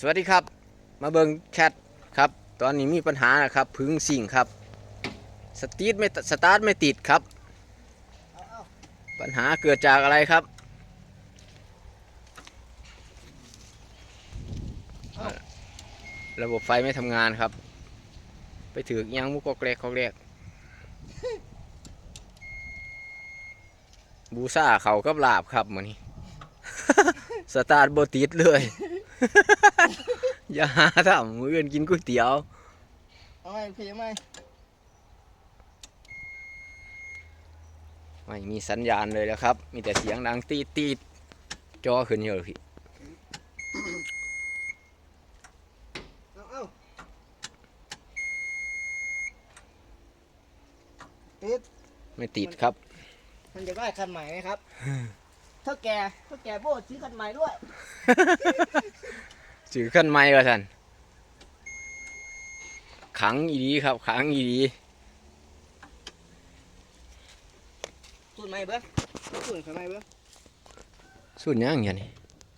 สวัสดีครับ มาเบิงแคทครับ ตอนนี้มีปัญหานะครับพึ่งสิ่งครับสตาร์ทไม่สตาร์ทไม่ติดครับ ปัญหาเกิดจากอะไรครับระบบไฟไม่ทำงานครับ ไปถือยังมุกกอกแรกกอกแรกบูซ่าเขากับลาบครับมือนี้ สตาร์ทบติดเลย อย่าหาทำมืออื่นกินก๋วยเตี๋ยวเอาไหมพี่เอาไหมไม่มีสัญญาณเลยแล้วครับ มีแต่เสียงดังตีดตีดจอขึ้นเยอะเลยพี่เอาเอาติดไม่ติดครับ มันจะได้คันใหม่ไหมครับ เท่าแกเท่าแกโบดซื้อคันใหม่ด้วยถือขั้นไม้ก็ท่านขังอีดีครับ ขังอีดีสูตรใหม่เบิ้งสูตรคันใหม่เบิ้งสุดยังอย่างนี้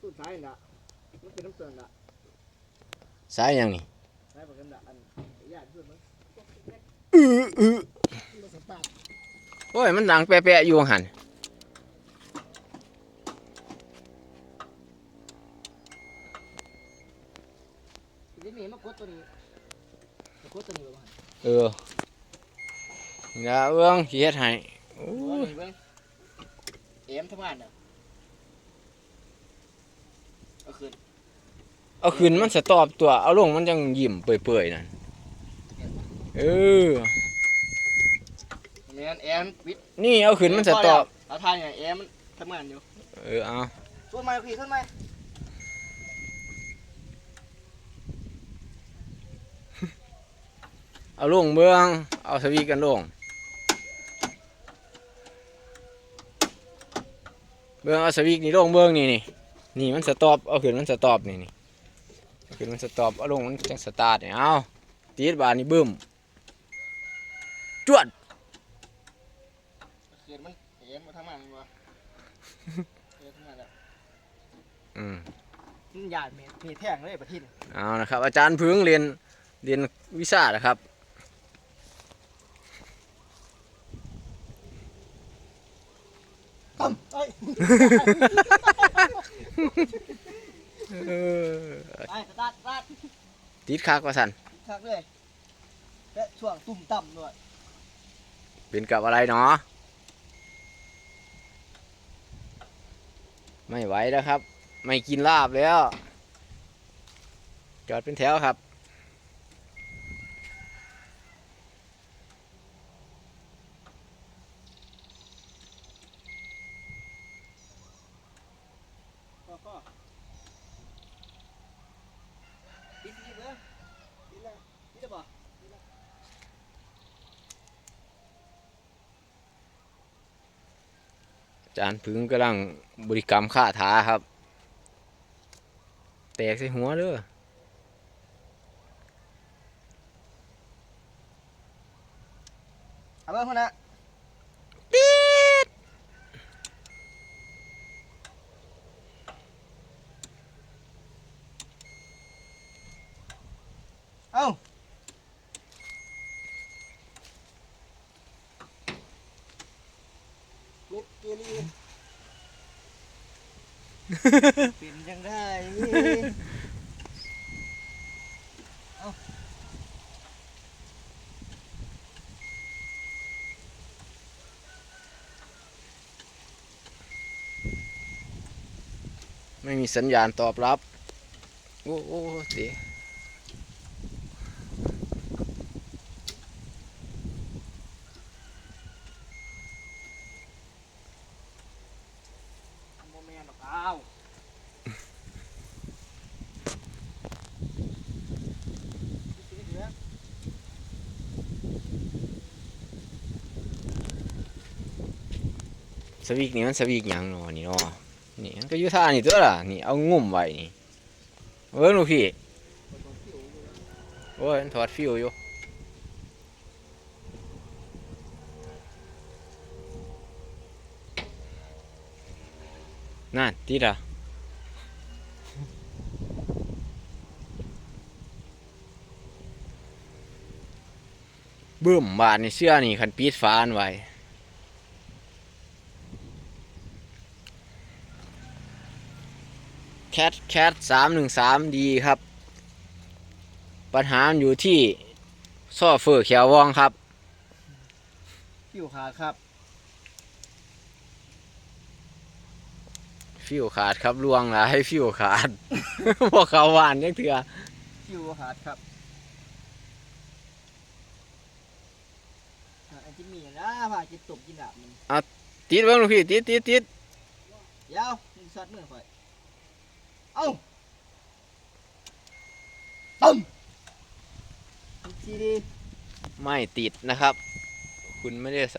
สูตรซ้ายนี่ละมันเป็นน้ำเกลือละสายยังนี่ซ้ายบอกกันละอันญาติสูตรมั้งอืออือมันสตาร์ทโอ้ยมันดังแปะๆอยู่หัน ทีนี้มีมากดตัวนี้มากดตัวนี้บ้างเอออย่าเอื้องสิเฮ็ดให้โอ้ตัวยนี้เบิ้งเอ็มทำงานเด้อเอาคืนเอาขึ้นมันสตอบตัว เอาลงมันจังยิ้มเปื่อยๆนั่นเออ แมนเอ็มวิทนี่เอาขึ้นมันสตอบ เอาทายเนี่ยเอ็มมันทำงานอยู่ เออเอาสูตรใหม่พี่สูตรใหม่ เอาลงเบื้อง เอาสวีกันลง เบื้องเอาสวีกนี่ลงเบื้องนี่นี่นี่มันสต็อปเอาขึ้นมันสต็อปนี่นี่เอาขึ้นมันสต็อปเอาลงมันจังสตาร์ทนี่เอาตีดบานนี่บึ้มจวดเขียนมันเอ็มมาทำงานวะเอ็มทำงานแล้วอืมมันหยาดเมตรมีแท่งเลยประทินเอานะครับ อาจารย์พึ่งเรียนเรียนวิชานะครับ ตั้ม เอ้ยเออไปสตาร์ทสตาร์ทติดคักว่าสันชักเลยและช่วงตุ่มต่ำด้วยเป็นกับอะไรเนาะไม่ไหวแล้วครับ ไม่กินลาบแล้ว จอดเป็นแถวครับ พ่อพ่อปิดนี่เบ้อปิดแล้วปิดแล้วบ่อาจารย์พึ่งกำลังบริกรรมค่าถาครับ แตกใส่หัวเด้อเอาเบ้อคนน่ะุกเกลีเป็นจังได้ไม่มีสัญญาณตอบรับ โอ้โอ้เตะ มเมนต์หรอกอ้าวสวีกนี่มันสวีกหยังเนาะนี่เนาะนี่มันก็อยู่ท่านี่ตัวล่ะนี่เอางุ่มไว้นี่เออลูพี่โอ้ยมันถอดฟิวอยู่ นั่นดีละบึ้มบาดในเสื้อนี่คันปีดฟ้านไว้แคทแคทสามหนึ่งสามดีครับ ปัญหาอยู่ที่ซ่อเฟอเขียววองครับ อยู่ขาครับ ฟิวขาดครับลวงหลายฟิวขาด พวกเขาหวานยังเถื่อผิวขาดครับอะไอ้ที่มีนะผ่าจะตบกินดาบมันติดเบ้างลูกพี่ติดติดติดเดี๋ยวมึงซัดมือข่อยเอ้าตึ้มอีกทีดีไม่ติดนะครับ คุณไม่ได้ส